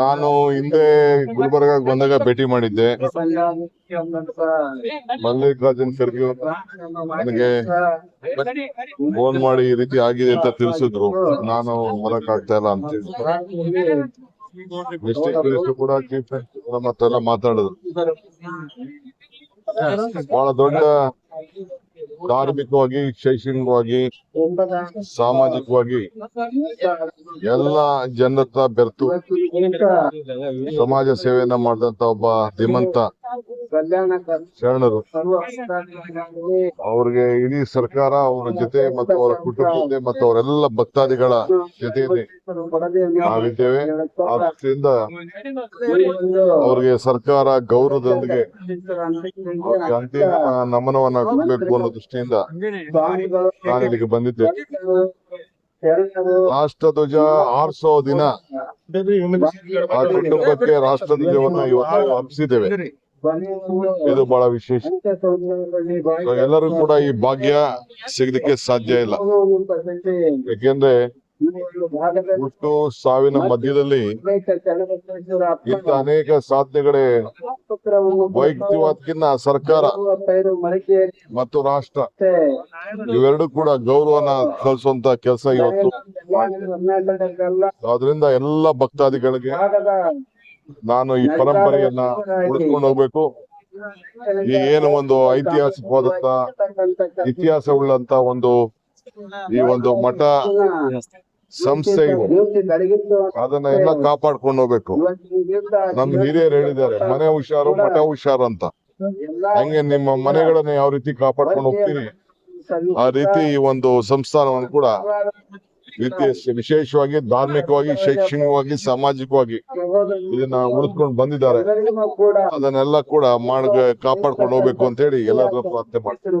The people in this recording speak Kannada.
ನಾನು ಹಿಂದೆ ಗುಲ್ಬರ್ಗ ಬಂದಾಗ ಭೇಟಿ ಮಾಡಿದ್ದೆ. ಮಲ್ಲಿಕಾರ್ಜುನ್ ಖರ್ಗೆ ನನಗೆ ಫೋನ್ ಮಾಡಿ ಈ ರೀತಿ ಆಗಿದೆ ಅಂತ ತಿಳಿಸಿದ್ರು. ನಾನು ಬರಕ್ ಆಗ್ತಾ ಇಲ್ಲ ಅಂತ ಕೂಡ ಚೀಫ್ ಮಾತಾಡಿದ್ರು. ಬಹಳ ದೊಡ್ಡ ಧಾರ್ಮಿಕವಾಗಿ ಶೈಕ್ಷಣಿಕವಾಗಿ ಸಾಮಾಜಿಕವಾಗಿ ಎಲ್ಲ ಜನರತ್ರ ಬೆರೆತು ಸಮಾಜ ಸೇವೆಯನ್ನ ಮಾಡಿದಂತ ಒಬ್ಬ ಧೀಮಂತ. ಶರಣರು. ಅವ್ರಿಗೆ ಇಡೀ ಸರ್ಕಾರ ಅವರ ಜೊತೆ ಮತ್ತು ಅವರ ಕುಟುಂಬ ಜೊತೆ ಮತ್ತು ಅವರೆಲ್ಲ ಭಕ್ತಾದಿಗಳ ಜೊತೆಯಲ್ಲಿ ನಾವಿದ್ದೇವೆ. ಆದ್ರಿಂದ ಅವ್ರಿಗೆ ಸರ್ಕಾರ ಗೌರವದೊಂದಿಗೆ ನಮನವನ್ನ ಕೊಡಬೇಕು ಅನ್ನೋ ದೃಷ್ಟಿಯಿಂದ ನಾನು ಇಲ್ಲಿಗೆ ಬಂದಿದ್ದೆ ರಾಷ್ಟ್ರಧ್ವಜ ಆರ್ಸೋ ದಿನ ಆ ಕುಟುಂಬಕ್ಕೆ ರಾಷ್ಟ್ರಧ್ವಜವನ್ನ ಇವತ್ತು ಹಬ್ಸಿದ್ದೇವೆ ಇದು ಬಹಳ ವಿಶೇಷ. ಎಲ್ಲರೂ ಕೂಡ ಈ ಭಾಗ್ಯ ಸಿಗಲಿಕ್ಕೆ ಸಾಧ್ಯ ಇಲ್ಲ. ಯಾಕೆಂದ್ರೆ ಹುಟ್ಟು ಸಾವಿನ ಮಧ್ಯದಲ್ಲಿ ಇಂಥ ಅನೇಕ ಸಾಧನೆಗಳೇ ವೈಯಕ್ತಿಕವಾದಕ್ಕಿಂತ ಸರ್ಕಾರ ಮತ್ತು ರಾಷ್ಟ್ರ ಇವೆರಡು ಕೂಡ ಗೌರವನ ಕಲಿಸುವಂತ ಕೆಲಸ ಇವತ್ತು. ಅದರಿಂದ ಎಲ್ಲ ಭಕ್ತಾದಿಗಳಿಗೆ ನಾನು ಈ ಪರಂಪರೆಯನ್ನ ಉಳಿಸ್ಕೊಂಡು ಹೋಗ್ಬೇಕು. ಈ ಏನು ಒಂದು ಐತಿಹಾಸಿಕವಾದಂತ ಇತಿಹಾಸ ಉಳ್ಳಂತ ಒಂದು ಈ ಒಂದು ಮಠ ಸಂಸ್ಥೆ ಅದನ್ನ ಎಲ್ಲ ಕಾಪಾಡ್ಕೊಂಡು ಹೋಗ್ಬೇಕು. ನಮ್ ಹಿರಿಯರು ಹೇಳಿದ್ದಾರೆ ಮನೆ ಹುಷಾರು ಮಠ ಹುಷಾರು ಅಂತ. ಹಂಗೆ ನಿಮ್ಮ ಮನೆಗಳನ್ನ ಯಾವ ರೀತಿ ಕಾಪಾಡ್ಕೊಂಡು ಹೋಗ್ತೀನಿ? ಆ ರೀತಿ ಈ ಒಂದು ಸಂಸ್ಥಾನವನ್ನು ಕೂಡ ವಿಶೇಷ- ವಿಶೇಷವಾಗಿ ಧಾರ್ಮಿಕವಾಗಿ ಶೈಕ್ಷಣಿಕವಾಗಿ ಸಾಮಾಜಿಕವಾಗಿ ಇದನ್ನ ಉಳಿಸ್ಕೊಂಡು ಬಂದಿದ್ದಾರೆ. ಅದನ್ನೆಲ್ಲ ಕೂಡ ಮಾಡ ಕಾಪಾಡ್ಕೊಂಡು ಹೋಗ್ಬೇಕು ಅಂತ ಹೇಳಿ ಎಲ್ಲರೂ ಪ್ರಾರ್ಥನೆ ಮಾಡ್ತಾರೆ